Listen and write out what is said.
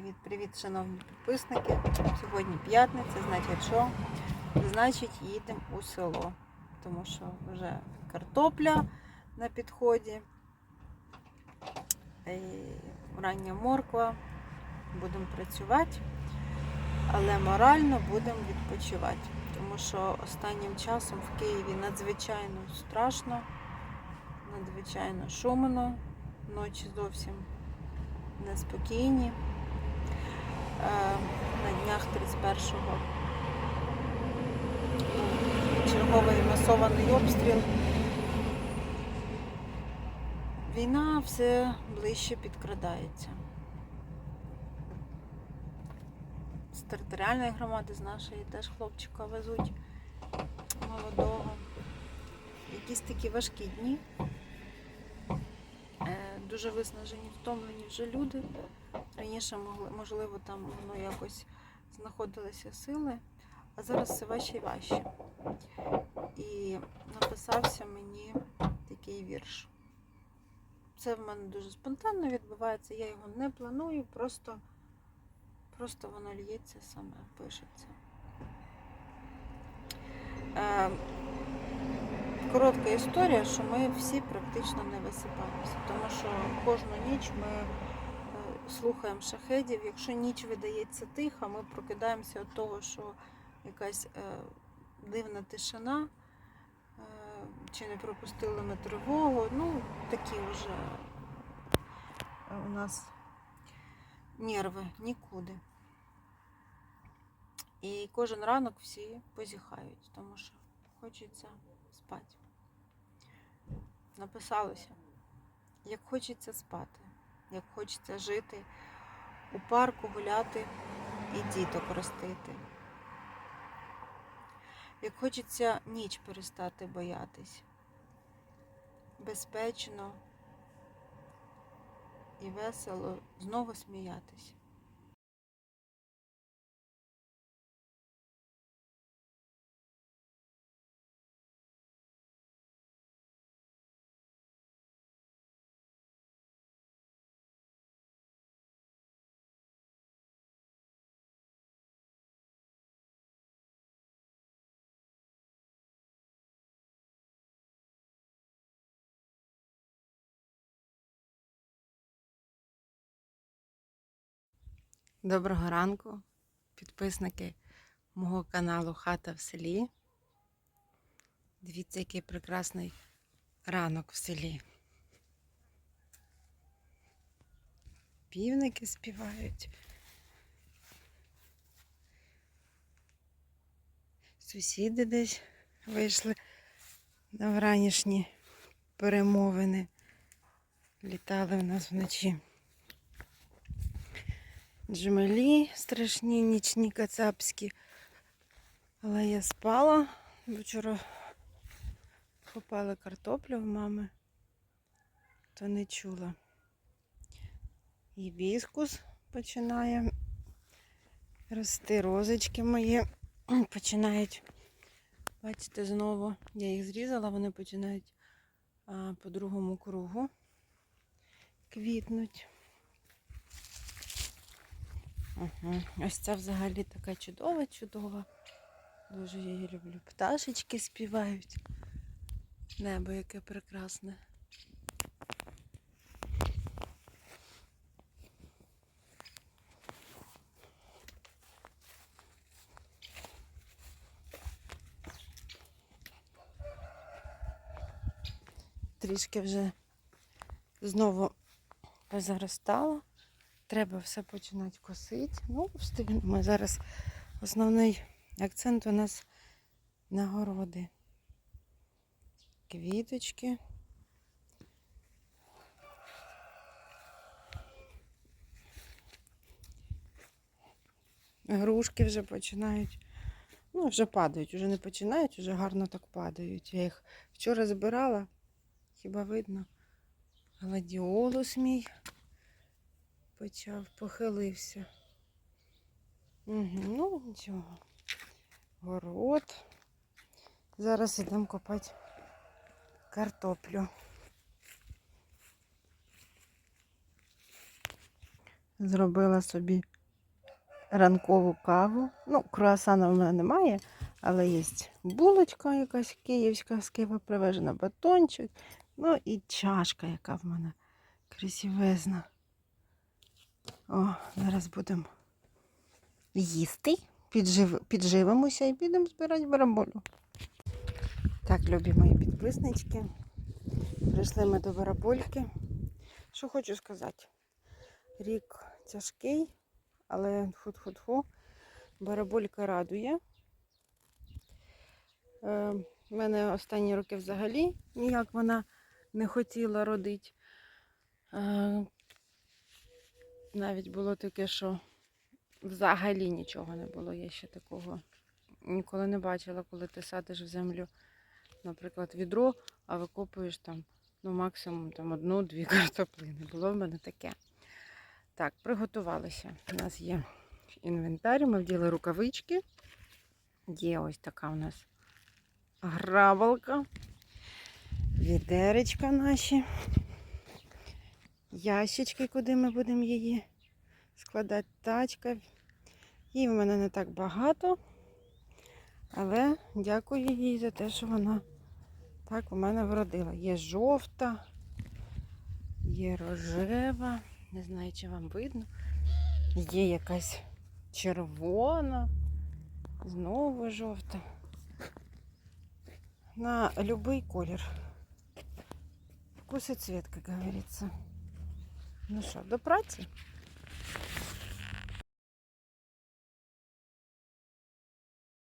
Привіт-привіт, шановні підписники. Сьогодні п'ятниця, значить що? Значить, їдемо у село, тому що вже картопля на підході, і рання морква, будемо працювати, але морально будемо відпочивати, тому що останнім часом в Києві надзвичайно страшно, надзвичайно шумно, ночі зовсім неспокійні. Е, На днях 31-го черговий масований обстріл. Війна все ближче підкрадається. З територіальної громади з нашої теж хлопчика везуть молодого. Якісь такі важкі дні. Е, Дуже виснажені, втомлені вже люди. Раніше могли, можливо, там воно якось знаходилися сили, а зараз все важче і важче. І написався мені такий вірш. Це в мене дуже спонтанно відбувається, я його не планую, просто, просто воно лється саме, пишеться. Е, коротка історія, що ми всі практично не висипаємося, тому що кожну ніч ми слухаємо шахедів. Якщо ніч видається тиха, ми прокидаємося від того, що якась е, дивна тишина, е, чи не пропустили ми тривогу. Ну, такі вже е, у нас нерви нікуди. І кожен ранок всі позіхають, тому що хочеться спати. Написалося, як хочеться спати, як хочеться жити, у парку гуляти і діток ростити. Як хочеться ніч перестати боятись, безпечно і весело знову сміятись. Доброго ранку, підписники мого каналу Хата в селі. Дивіться, який прекрасний ранок в селі. Півники співають. Сусіди десь вийшли на вранішні перемовини. Літали в нас вночі. Джмелі страшні, нічні кацапські. Але я спала. Вчора копали картоплю в мами, то не чула. Гібіскус починає рости, розочки мої починають. Бачите, знову я їх зрізала, вони починають по другому кругу квітнуть. Угу. Ось ця взагалі така чудова, чудова. Дуже я її люблю. Пташечки співають. Небо яке прекрасне. Трішки вже знову позаростало. Треба все починати косити. Ну, встигнемо. Зараз основний акцент у нас на городи. Квіточки. Грушки вже починають. Ну, вже падають, вже не починають, вже гарно так падають. Я їх вчора збирала, хіба видно. Гладіолус мій почав, похилився. Угу, ну, нічого. Город. Зараз йдемо копати картоплю. Зробила собі ранкову каву. Ну, круасана в мене немає, але є булочка якась київська з Києва привезена, батончик. Ну і чашка, яка в мене красивезна. О, зараз будемо їсти, піджив... підживимося і підемо збирати бараболю. Так, любі мої підписнички. Прийшли ми до барабольки. Що хочу сказати? Рік тяжкий, але фу-фу-фу, бараболька радує. Е, в мене останні роки взагалі ніяк вона не хотіла родити. Е, навіть було таке, що взагалі нічого не було. Я ще такого ніколи не бачила, коли ти садиш в землю, наприклад, відро, а викопуєш там ну, максимум там, одну-дві картоплини. Було в мене таке. Так, приготувалися. У нас є інвентар, ми вділи рукавички. Є ось така у нас грабалка, відеречка наші, ящички, куди ми будемо її складати, тачка. Її в мене не так багато, але дякую їй за те, що вона так у мене вродила. Є жовта, є рожева, не знаю, чи вам видно. Є якась червона, знову жовта. На любий колір. Вкус і цвет, як говориться. Ну що, до праці?